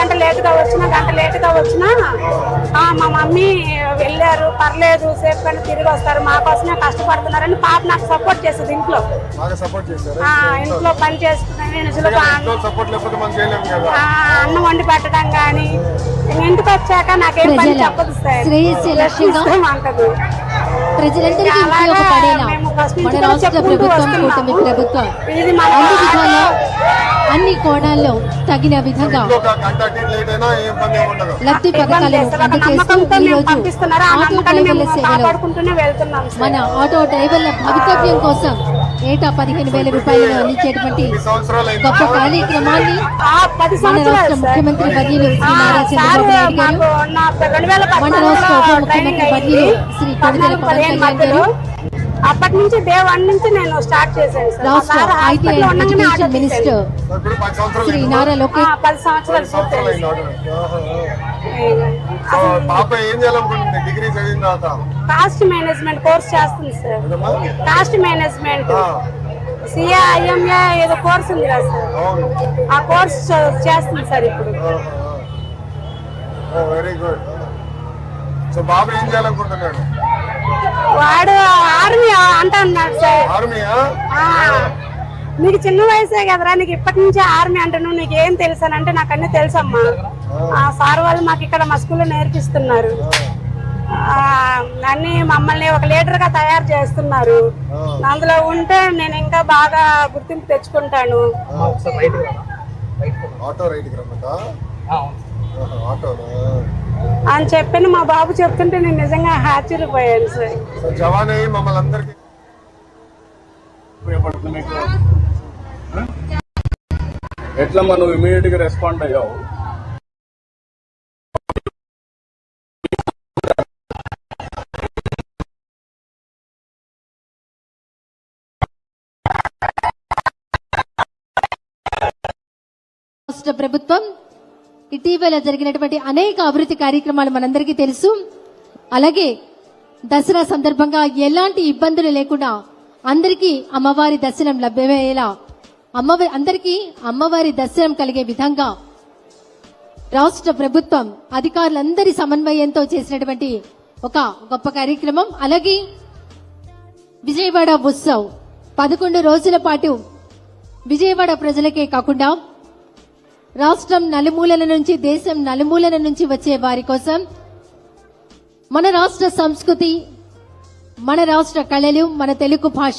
గంట లేటుగా వచ్చినా గంట లేటుగా వచ్చినా ఆ, మా మమ్మీ వెళ్ళారు. పర్లేదు సేఫ్ గానే తిరిగి వస్తారు. మా కోసమే కష్టపడుతున్నారని పాప నాకు సపోర్ట్ చేసేది ఇంట్లో. బాగా సపోర్ట్ చేశారు? ఆ, ఇంట్లో పని చేసుకున్నాను నేను సులభ ఇంట్లో సపోర్ట్ లేకపోతే మనం చేయలేము కదా. ఆ, అన్నం వండి పెట్టడం కానీ ఇంటికి వచ్చాక నాకేం పని చెప్పదు సార్. అంటది. ప్రజలందరికీ ఉపయోగపడేలా మన రాష్ట్ర ప్రభుత్వం. కూటమి ప్రభుత్వం. అన్ని విధాలా అన్ని కోణాల్లో తగిన విధంగా లబ్ధి పథకాలను అందజేస్తూ ఆటో డ్రైవర్ల సేవలో సార్. మన ఆటో డ్రైవర్ల భవితవ్యం కోసం ఏటా పదిహేను వేల రూపాయలను అందించేటువంటి గొప్ప కార్యక్రమాన్ని మన రాష్ట్ర ముఖ్యమంత్రి వర్యులు శ్రీ ఆ, నారా చంద్రబాబు నాయుడు గారు మన రాష్ట్ర ఉప ముఖ్యమంత్రి అయింది. శ్రీ కొడుదల పవన్ కళ్యాణ్ గారు అప్పటి నుంచి డే వన్ నుంచి నేను స్టార్ట్ చేశాను సార్. రాష్ట్ర మినిస్టర్ పది సంవత్సరాలు శ్రీ. నారా. లోకేష్. పది కాస్ట్ మేనేజ్మెంట్ కోర్స్ చేస్తుంది సార్? Cost management. ఆ, సిఏ ఐఎంఏ ఏదో కోర్స్ ఉంది కదా సార్. ఆ కోర్స్ చేస్తుంది సార్ ఇప్పుడు. Very good. సో బాబు ఏం చేయాలనుకుంటున్నాడు? వాడు ఆర్మీ అంటున్నాడు సార్. ఆర్మీయా? ఆ, నీకు చిన్న వయసే కదరా నీకు ఇప్పటి నుంచే ఆర్మీ అంటున్నావు నీకు ఏం తెలుసు అని అంటే నాకు అన్ని తెలుసమ్మా. ఆ. సార్ వాళ్ళు మాకు ఇక్కడ మా స్కూల్లో నేర్పిస్తున్నారు. ఆ, అన్ని మమ్మల్ని ఒక లీడర్గా తయారు చేస్తున్నారు. అందులో ఉంటే నేను ఇంకా బాగా గుర్తింపు తెచ్చుకుంటాను. ఆటో రమ్మంటా? అని చెప్పని మా బాబు చెప్తుంటే నేను నిజంగా ఆశ్చర్యపోయాను సార్. జవాన్ అయ్యి మమ్మల్ని అందరికి ఎట్లా మనం ఇమీడియట్గా రెస్పాండ్ అయ్యావు? రాష్ట్ర ప్రభుత్వం ఇటీవల జరిగినటువంటి అనేక అభివృద్ధి కార్యక్రమాలు మనందరికీ తెలుసు. అలాగే దసరా సందర్భంగా ఎలాంటి ఇబ్బందులు లేకుండా అందరికీ అమ్మవారి దర్శనం లభ్యమయ్యేలా అమ్మవారి అందరికీ అమ్మవారి దర్శనం కలిగే విధంగా రాష్ట్ర ప్రభుత్వం అధికారులందరి సమన్వయంతో చేసినటువంటి ఒక గొప్ప కార్యక్రమం. అలాగే విజయవాడ ఉత్సవ్ పదకొండు రోజుల పాటు విజయవాడ ప్రజలకే కాకుండా రాష్ట్రం నలుమూలల నుంచి దేశం నలుమూలల నుంచి వచ్చే వారి కోసం మన రాష్ట్ర సంస్కృతి మన రాష్ట్ర కళలు మన తెలుగు భాష